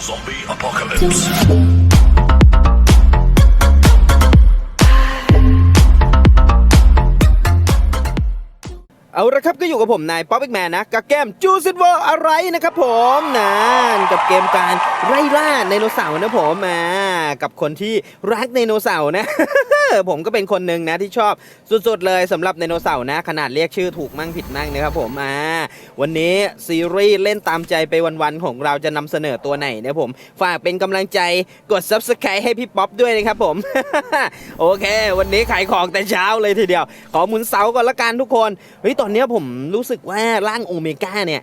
Zombie apocalypse. เอาละครับก็อยู่กับผมนายป๊อปเอกแมนนะกับเกมจูซิ w วอร์อะไรนะครับผมนะกับเกมการไล่ล่าไดโนเสาร์นะผมมากับคนที่รักไดโนเสาร์นะ ผมก็เป็นคนหนึ่งนะที่ชอบสุดๆเลยสำหรับไดโนเสาร์นะ ขนาดเรียกชื่อถูกมั่งผิดมั่งนะครับผมอ่าวันนี้ซีรีส์เล่นตามใจไปวันๆของเราจะนำเสนอตัวไหนนะผม ฝากเป็นกำลังใจกด subscribe ให้พี่ป๊อปด้วยนะครับผมโอเค วันนี้ขายของแต่เช้าเลยทีเดียว ขอหมุนเสาก่อนละกันทุกคนเฮ้ยตอนเนี้ผมรู้สึกว่าร่างโอเมก้าเนี่ย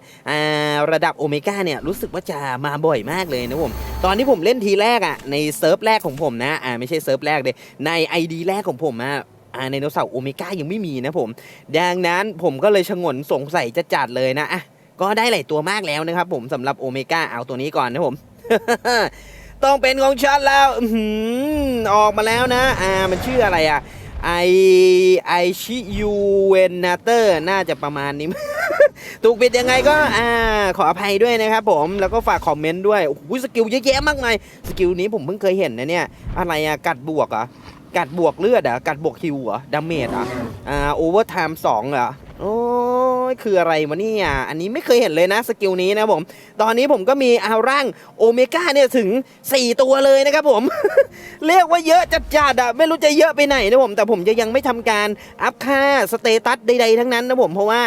ระดับโอเมก้าเนี่ยรู้สึกว่าจะมาบ่อยมากเลยนะผม ตอนที่ผมเล่นทีแรกอะ่ะในเซิร์ฟแรกของผมนะอ่าไม่ใช่เซิร์ฟแรกเลยใน ID แรกของผมอะอ่าไดโนเสาร์โอเมก้ายังไม่มีนะผม ดังนั้นผมก็เลยชงนสงสัยจะจัดเลยนะอะก็ได้หลายตัวมากแล้วนะครับผมสำหรับโอเมก้าเอาตัวนี้ก่อนนะผมต้องเป็นของฉันแล้วอออออกมาแล้วนะ อ่า มันชื่ออะไรอะ ไอไอชิยูเวนนาเตอร์น่าจะประมาณนี้ ถูกผิดยังไงก็อ่าขออภัยด้วยนะครับผมแล้วก็ฝากคอมเมนต์ด้วยโอ้โหสกิลเยอะแยะมากมายสกิลนี้ผมเพิ่งเคยเห็นนะเนี่ย อะไรอะกัดบวกอะกัดบวกเลือดอะกัดบวกคิวอะดาเมจเหรอะอ่าโอเวอร์ไทม์สองอะ โอ้ยคืออะไรวะเนี่ยอันนี้ไม่เคยเห็นเลยนะสกิลนี้นะผม ตอนนี้ผมก็มีอาร่างโอเมก้าเนี่ยถึง 4 ตัวเลยนะครับผม เรียกว่าเยอะจัดๆอะไม่รู้จะเยอะไปไหนนะผม แต่ผมจะยังไม่ทำการอัพค่าสเตตัสใดๆทั้งนั้นนะผมเพราะว่า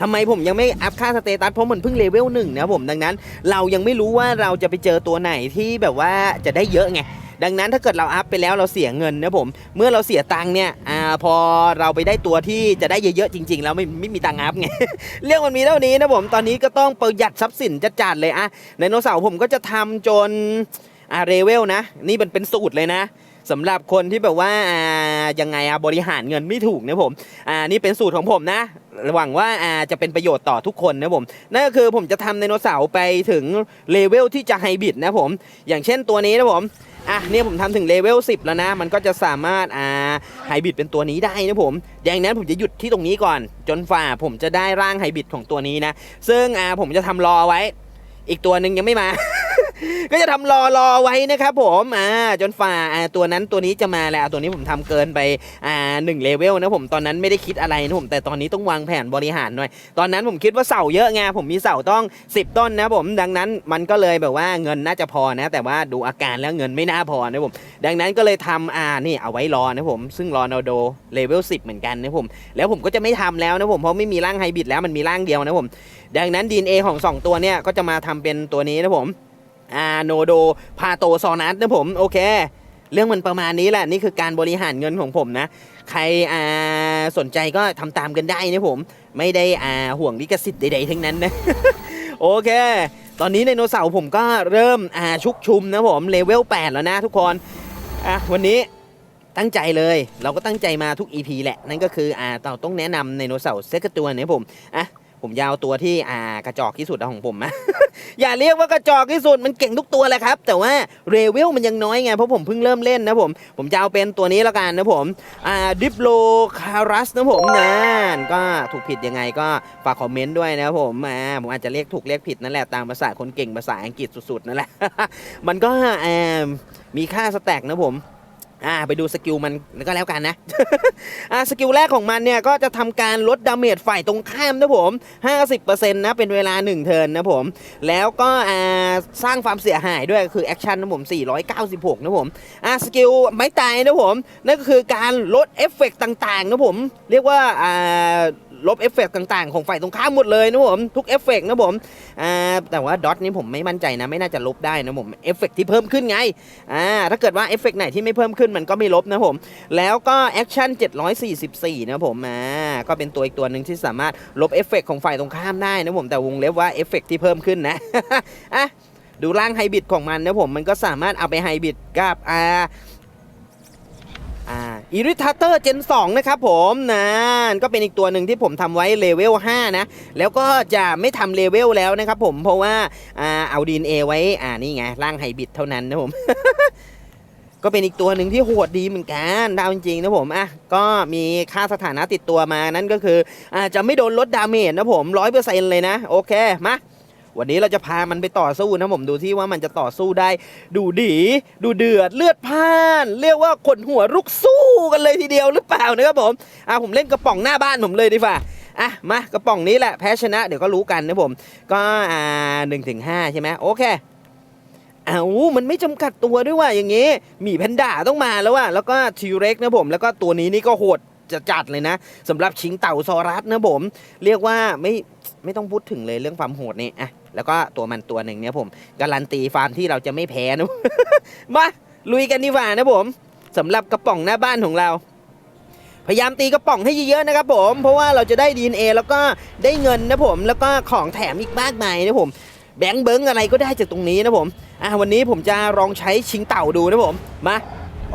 ทำไมผมยังไม่อัพค่าสเตตัสเพราะมันเพิ่งเลเวลหนึ่งนะผมดังนั้น เรายังไม่รู้ว่าเราจะไปเจอตัวไหนที่แบบว่าจะได้เยอะไง ดังนั้นถ้าเกิดเราอัพไปแล้วเราเสียเงินนะผม เมื่อเราเสียตังค์เนี่ยอ่าพอเราไปได้ตัวที่จะได้เยอะๆจริง ๆ แล้วไม่ไม่มีตังค์อัพไงเรื่องมันมีเท่านี้นะผมตอนนี้ก็ต้องประหยัดทรัพย์สินจัดๆเลยอะไดโนเสาร์ผมก็จะทำจนอ่าเรเวลนะ นี่มันเป็นสูตรเลยนะ สำหรับคนที่แบบว่าอ่ายังไงอะบริหารเงินไม่ถูกนะผมอ่านี่เป็นสูตรของผมนะหวังว่าอ่าจะเป็นประโยชน์ต่อทุกคนนะผมนั่นก็คือผมจะทำไดโนเสาร์ไปถึงเลเวลที่จะไฮบริดนะผม อย่างเช่นตัวนี้นะผมอะเนี่ยผมทำถึงเลเวล10 แล้วนะ มันก็จะสามารถอ่าไฮบริดเป็นตัวนี้ได้นะผมดังนั้นผมจะหยุดที่ตรงนี้ก่อน จนฝ่าผมจะได้ร่างไฮบริดของตัวนี้นะ ซึ่งอ่าผมจะทำรอไว้ อีกตัวหนึ่งยังไม่มา ก็จะทำรอรอไว้นะครับผมอ่าจนฝ่าอ่าตัวนั้นตัวนี้จะมาแล้วตัวนี้ผมทำเกินไปอ่าหนึ่งเลเวลนะผมตอนนั้นไม่ได้คิดอะไรนะผมแต่ตอนนี้ต้องวางแผนบริหารหน่อย ตอนนั้นผมคิดว่าเสาเยอะไงผมมีเสาต้อง 10 ต้นนะผมดังนั้นมันก็เลยแบบว่าเงินน่าจะพอนะ แต่ว่าดูอาการแล้วเงินไม่น่าพอนะผมดังนั้นก็เลยทำอ่านี่เอาไว้รอนะผมซึ่งรอนาโดเลเวล10 เหมือนกันนะผมแล้วผมก็จะไม่ทำแล้วนะผมเพราะไม่มีร่างไฮบริดแล้วมันมีร่างเดียวนะผมดังนั้น DNA ของ 2 ตัวเนี่ยก็จะมาทำเป็นตัวนี้นะผม อ่าโนโดพาโตซอนัสนะผมโอเค เรื่องมันประมาณนี้แหละ นี่คือการบริหารเงินของผมนะ ใครอ่าสนใจก็ทำตามกันได้นะผม ไม่ได้อ่าห่วงลิขสิทธิ์ใดๆทั้งนั้นนะ โอเค ตอนนี้ไดโนเสาร์ผมก็เริ่มอ่าชุกชุมนะผมเลเวล8แล้วนะทุกคนอะวันนี้ตั้งใจเลยเราก็ตั้งใจมาทุก EP แหละ นั่นก็คืออ่าเราต้องแนะนำไดโนเสาร์เซกตัวเนี่ยผมอะ ผมยาวตัวที่อ่ากระจอกที่สุดของผมนะ อย่าเรียกว่ากระจอกที่สุดมันเก่งทุกตัวแหละครับ แต่ว่าเรเวลมันยังน้อยไงเพราะผมเพิ่งเริ่มเล่นนะผม ผมจะเอาเป็นตัวนี้แล้วกันนะผมอ่าดิปโลคารัสนะผมนะก็ถูกผิดยังไงก็ฝากคอมเมนต์ด้วยนะผมอ่าผมอาจจะเรียกถูกเรียกผิดนั่นแหละตามภาษาคนเก่งภาษาอังกฤษสุดๆนั่นแหละมันก็อ่ามีค่าสแต็กนะผม อ่าไปดูสกิลมันก็แล้วกันนะ อ่าสกิลแรกของมันเนี่ยก็จะทำการลดดาเมจฝ่ายตรงข้ามนะผม 50%นะเป็นเวลา 1 เทิร์นนะผม แล้วก็อ่าสร้างความเสียหายด้วยคือแอคชั่นนะผม 496 นะผมอ่าสกิลไม่ตายนะผม นั่นก็คือการลดเอฟเฟกต์ต่างๆนะผม เรียกว่าอ่า ลบเอฟเฟกต์ต่างๆ ของฝ่ายตรงข้ามหมดเลยนะผมทุกเอฟเฟกต์นะผมอ่าแต่ว่าดอทนี้ผมไม่มั่นใจนะ ไม่น่าจะลบได้นะผมเอฟเฟกต์ที่เพิ่มขึ้นไงอ่าถ้าเกิดว่าเอฟเฟกต์ไหนที่ไม่เพิ่มขึ้นมันก็ไม่ลบนะผม แล้วก็แอคชั่น744 นะผมอ่าก็เป็นตัวอีกตัวหนึ่งที่สามารถลบเอฟเฟกต์ของฝ่ายตรงข้ามได้นะผมแต่วงเล็บว่าเอฟเฟกต์ที่เพิ่มขึ้นนะอะดูร่างไฮบริดของมันนะผมมันก็สามารถเอาไปไฮบริดกับอ่า อิริทัเตอร์เจน2นะครับผมนะก็เป็นอีกตัวหนึ่งที่ผมทำไว้เลเวล5นะ แล้วก็จะไม่ทำเลเวลแล้วนะครับผมเพราะว่าอ่าเอาดีเอไว้อ่านี่ไงร่างไฮบริดเท่านั้นนะผม ก็เป็นอีกตัวหนึ่งที่โหดดีเหมือนกันดาวจริงๆนะผมอะก็มีค่าสถานะติดตัวมานั่นก็คืออ่าจะไม่โดนลดดาเมจนะผมร้อยเปอร์เซ็นต์เลยนะ โอเคมา วันนี้เราจะพามันไปต่อสู้นะผมดูที่ว่ามันจะต่อสู้ได้ ดูดี ดูเดือดเลือดพ่าน เรียกว่าขนหัวลุกสู้กันเลยทีเดียวหรือเปล่านะครับผมอะผมเล่นกระป๋องหน้าบ้านผมเลยดีกว่าอะมากระป๋องนี้แหละแพ้ชนะเดี๋ยวก็รู้กันนะผม ก็อ่าหนึ่งถึงห้าใช่ไหมโอเคเอามันไม่จำกัดตัวด้วยว่าอย่างงี้มีแพนด้าต้องมาแล้วว่าแล้วก็ทีเร็กนะผม แล้วก็ตัวนี้นี่ก็โหดจะจัดเลยนะสำหรับชิงเต่าซอรัสนะผม เรียกว่าไม่ไม่ต้องพูดถึงเลยเรื่องความโหดนี่อะ แล้วก็ตัวมันตัวหนึ่งเนี่ยผมการันตีฟาร์มที่เราจะไม่แพ้นะ มาลุยกันดีกว่านะผมสำหรับกระป๋องหน้าบ้านของเราพยายามตีกระป๋องให้เยอะๆนะครับผมเพราะว่าเราจะได้ DNA แล้วก็ได้เงินนะผม แล้วก็ของแถมอีกมากมายนะผม แบงค์เบิ้งอะไรก็ได้จากตรงนี้นะผมอะวันนี้ผมจะลองใช้ชิงเต่าดูนะผมมา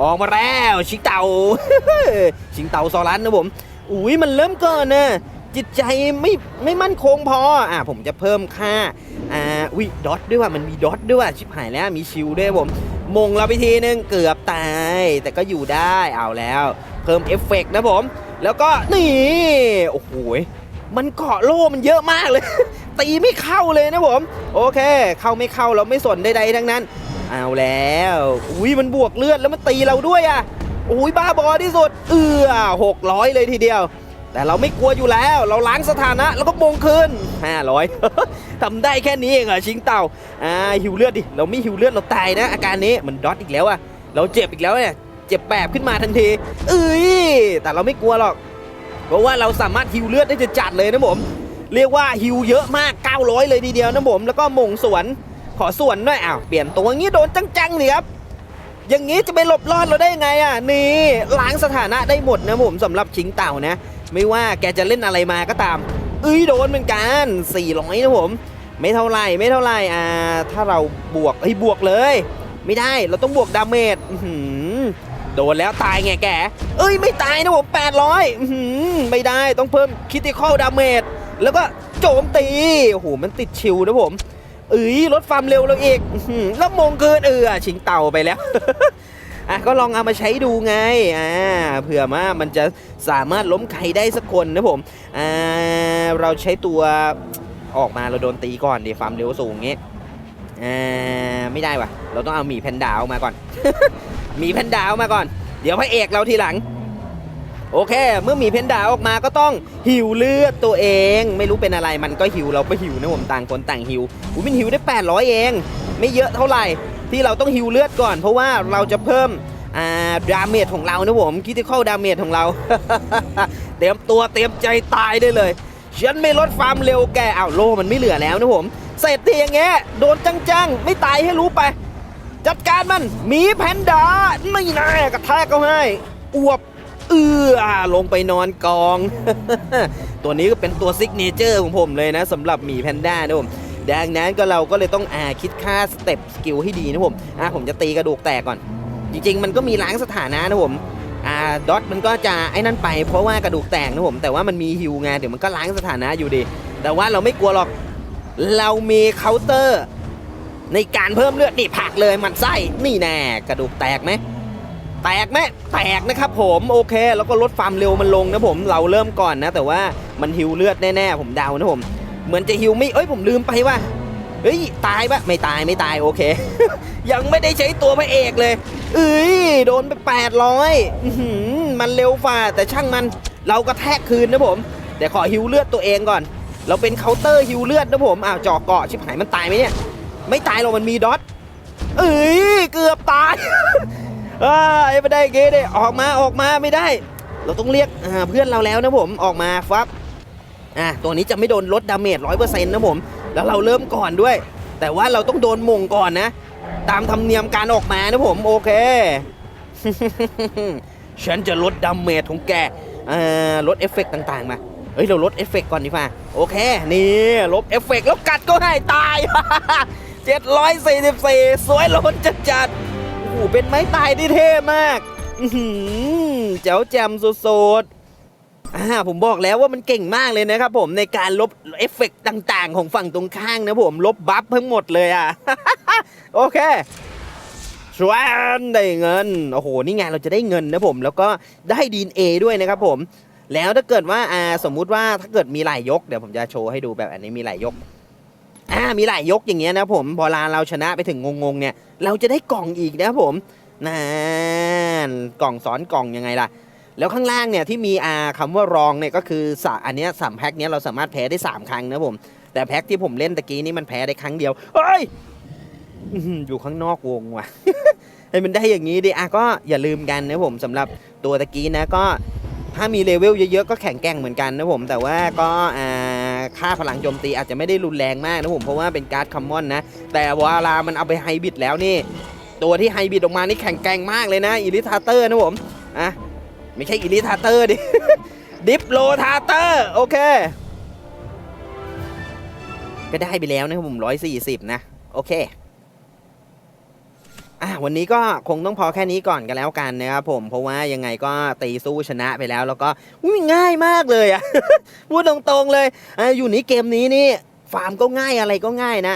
ออกมาแล้วชิงเต่า ชิงเต่าซอรัสนะผมอุ้ยมันเริ่มเกินนะ จิตใจไม่ไม่มั่นคงพออะผมจะเพิ่มค่าอ่าวิดอทด้วยว่ามันมีดอทด้วยว่ะชิบหายแล้วมีชิลด้วยผม มงเราไปทีนึงเกือบตาย แต่ก็อยู่ได้เอาแล้ว เพิ่มเอฟเฟกต์นะผม แล้วก็นี่โอ้โหมันเกาะโล่มันเยอะมากเลย ตีไม่เข้าเลยนะผม โอเค เข้าไม่เข้าเราไม่สนใดๆทั้งนั้น เอาแล้วอุ้ยมันบวกเลือดแล้วมันตีเราด้วยอะอุ้ยบ้าบอที่สุด เอือหกร้อยเลยทีเดียว แต่เราไม่กลัวอยู่แล้ว เราล้างสถานะแล้วก็มงคืน500ทำได้แค่นี้เองเหรอชิงเต่าอ่าหิวเลือดดิ เราไม่หิวเลือดเราตายนะ อาการนี้มันดอทอีกแล้วอะเราเจ็บอีกแล้วเนี่ย เจ็บแปบขึ้นมาทันที เอ้ย แต่เราไม่กลัวหรอก เพราะว่าเราสามารถหิวเลือดได้จะจัดเลยนะผม เรียกว่าหิวเยอะมาก 900 เลยทีเดียวนะผม แล้วก็มงสวน ขอสวนด้วยอ้าว เปลี่ยนตัวงี้โดนจังๆเลยครับอย่างนี้จะไปหลบรอดเราได้ยังไงอะนี่ล้างสถานะได้หมดนะผมสำหรับชิงเต่านะ ไม่ว่าแกจะเล่นอะไรมาก็ตามเอ้ยโดนเหมือนกัน 400 นะผม ไม่เท่าไรไม่เท่าไรอ่าถ้าเราบวกเฮ้ยบวกเลย ไม่ได้เราต้องบวกดาเมจโดนแล้วตายไงแก เอ้ยไม่ตายนะผม800อืไม่ได้ต้องเพิ่มคิติคอลดาเมจแล้วก็โจมตีโอ้โหมันติดชิวนะผมเอ้ยลดความเร็วเราอีกอื้อหือแล้วมงเกินเออชิงเต่าไปแล้ว อะก็ลองเอามาใช้ดูไงอ่าเผื่อว่ามันจะสามารถล้มใครได้สักคนนะผมอ่าเราใช้ตัวออกมาเราโดนตีก่อนดิความเร็วสูงงี้อ่าไม่ได้ว่ะ เราต้องเอาหมีแพนดาวมาก่อน หมีแพนดาวมาก่อน เดี๋ยวพระเอกเราทีหลังโอเค เมื่อมีเพนดาวออกมาก็ต้องหิวเลือดตัวเอง ไม่รู้เป็นอะไรมันก็หิวเราก็หิวนะผมต่างคนต่างหิวอุ้ยมันหิวได้ 800 เอง ไม่เยอะเท่าไหร่ ที่เราต้องหิวเลือดก่อน เพราะว่าเราจะเพิ่มอ่าดาเมจของเรานะผมคิติคอลดาเมจของเรา เตรียมตัวเตรียมใจตายได้เลยฉันไม่ลดความเร็วแกอ้าวโลมันไม่เหลือแล้วนะผม เสร็จทีอย่างเงี้ยโดนจังๆ ไม่ตายให้รู้ไป จัดการมันหมีแพนด้าไม่น่ากระแทกเขาให้อวบเอือลงไปนอนกอง ตัวนี้ก็เป็นตัวซิกเนเจอร์ของผมเลยนะสำหรับหมีแพนด้านะผม ดังนั้นก็เราก็เลยต้องอ่าคิดค่าสเต็ปสกิลให้ดีนะผมอ่าผมจะตีกระดูกแตกก่อน จริง ๆ มันก็มีล้างสถานะนะผมอ่าดอทมันก็จะไอ้นั่นไปเพราะว่ากระดูกแตกนะผม แต่ว่ามันมีฮิวไงเดี๋ยวมันก็ล้างสถานะอยู่ดี แต่ว่าเราไม่กลัวหรอกเรามีเคาน์เตอร์ ในการเพิ่มเลือดนี่ผักเลยมันไส้นี่แน่กระดูกแตกไหมแตกไหมแตกนะครับผมโอเค แล้วก็ลดความเร็วมันลงนะผมเราเริ่มก่อนนะ แต่ว่ามันฮิวเลือดแน่ๆผมเดานะผม เหมือนจะฮิวไม่เอ้ยผมลืมไปว่าเฮ้ยตายปะไม่ตายไม่ตายโอเค ยังไม่ได้ใช้ตัวพระเอกเลยเอ้ยโดนไป800อื้อหือมันเร็วฝ่าแต่ช่างมันเราก็แทกคืนนะผม แต่ขอฮิวเลือดตัวเองก่อน เราเป็นเคาน์เตอร์ฮิวเลือดนะผมอ้าวจอกเกาะชิบหายมันตายไหมเนี่ย ไม่ตายหรอกมันมีดอทเอ้ยเกือบตายอ่าไม่ได้เกได้ออกมาออกมาไม่ได้ เราต้องเรียกอ่าเพื่อนเราแล้วนะผมออกมาฟับ อะตัวนี้จะไม่โดนลดดาเมจร้อยเปอร์เซ็นต์นะผม แล้วเราเริ่มก่อนด้วย แต่ว่าเราต้องโดนมงก่อนนะ ตามธรรมเนียมการออกมานะผมโอเค ฉันจะลดดาเมจของแกอ่าลดเอฟเฟกต์ต่างๆมาเฮ้ยเราลดเอฟเฟกต์ก่อนดีกว่าโอเค นี่ลบเอฟเฟกต์แล้วกัดก็ให้ตาย 744 สวยล้นจัดจัดๆโอ้โหเป็นไม้ตายที่เท่มาก เจ๋วแจมสุดๆ อ่าผมบอกแล้วว่ามันเก่งมากเลยนะครับผมในการลบเอฟเฟกต์ต่างๆ ของฝั่งตรงข้างนะผมลบบัฟทั้งหมดเลยอะ โอเคชวนได้เงิน โอ้โห นี่ไงเราจะได้เงินนะผม แล้วก็ได้ดีเอด้วยนะครับผม แล้วถ้าเกิดว่าอ่าสมมุติว่าถ้าเกิดมีหลายยก เดี๋ยวผมจะโชว์ให้ดูแบบอันนี้มีหลายยกอ่ามีหลายยกอย่างเงี้ยนะผมพอลาเราชนะไปถึงงงๆเนี่ย เราจะได้กล่องอีกนะผมนั่นกล่องซ้อนกล่องยังไงล่ะ แล้วข้างล่างเนี่ยที่มีอาคำว่ารองเนี่ยก็คือสอันเนี้ยสามแพ็คเนี้ยเราสามารถแพ้ได้ 3 ครั้งนะผม แต่แพ็คที่ผมเล่นตะกี้นี่มันแพ้ได้ครั้งเดียวเฮ้ยอยู่ข้างนอกวงว่ะให้มันได้อย่างนี้ดิอะก็อย่าลืมกันนะผมสำหรับตัวตะกี้นะก็ถ้ามีเลเวลเยอะๆก็แข็งแกร่งเหมือนกันนะผม แต่ว่าก็อ่าค่าพลังโจมตีอาจจะไม่ได้รุนแรงมากนะผมเพราะว่าเป็นการ์ดคัมมอนนะ แต่เวลามันเอาไปไฮบิดแล้วนี่ ตัวที่ไฮบิดออกมานี่แข็งแกร่งมากเลยนะอิลิทาเตอร์นะผมอะ ไม่ใช่อิลิทาเตอร์ดิ ดิปโลทาเตอร์ โอเค ก็ได้ไปแล้วนะครับผมร้อยสี่สิบนะ โอเคอะวันนี้ก็คงต้องพอแค่นี้ก่อนกันแล้วกันนะครับผมเพราะว่ายังไงก็ตีสู้ชนะไปแล้วแล้วก็อุ้ยง่ายมากเลยอะพูดตรงๆเลยออยู่ในเกมนี้นี่ฟาร์มก็ง่ายอะไรก็ง่ายนะ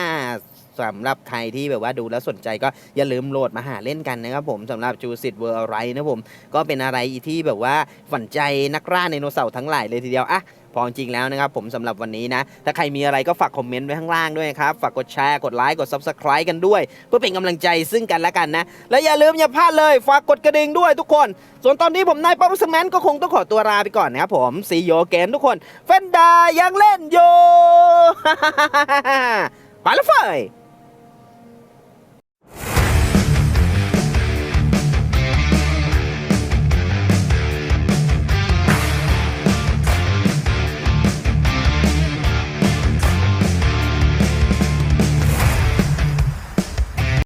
สำหรับใครที่แบบว่าดูแล้วสนใจก็อย่าลืมโหลดมาหาเล่นกันนะครับผมสำหรับจูสิตเวอร์อะไรนะผมก็เป็นอะไรที่แบบว่าฝันใจนักล่าไดโนเสาร์ทั้งหลายเลยทีเดียวอะพอจริงแล้วนะครับผมสำหรับวันนี้นะ ถ้าใครมีอะไรก็ฝากคอมเมนต์ไว้ข้างล่างด้วยครับ ฝากกดแชร์ กดไลค์ กด Subscribe กันด้วย เพื่อเป็นกำลังใจซึ่งกันและกันนะ และอย่าลืมอย่าพลาดเลย ฝากกดกระดิ่งด้วยทุกคน ส่วนตอนนี้ผมนายป๊อปสแมนก็คงต้องขอตัวลาไปก่อนนะครับผมซีโยเกนทุกคน เฟนดายังเล่นอยู่ไปแล้วเฟย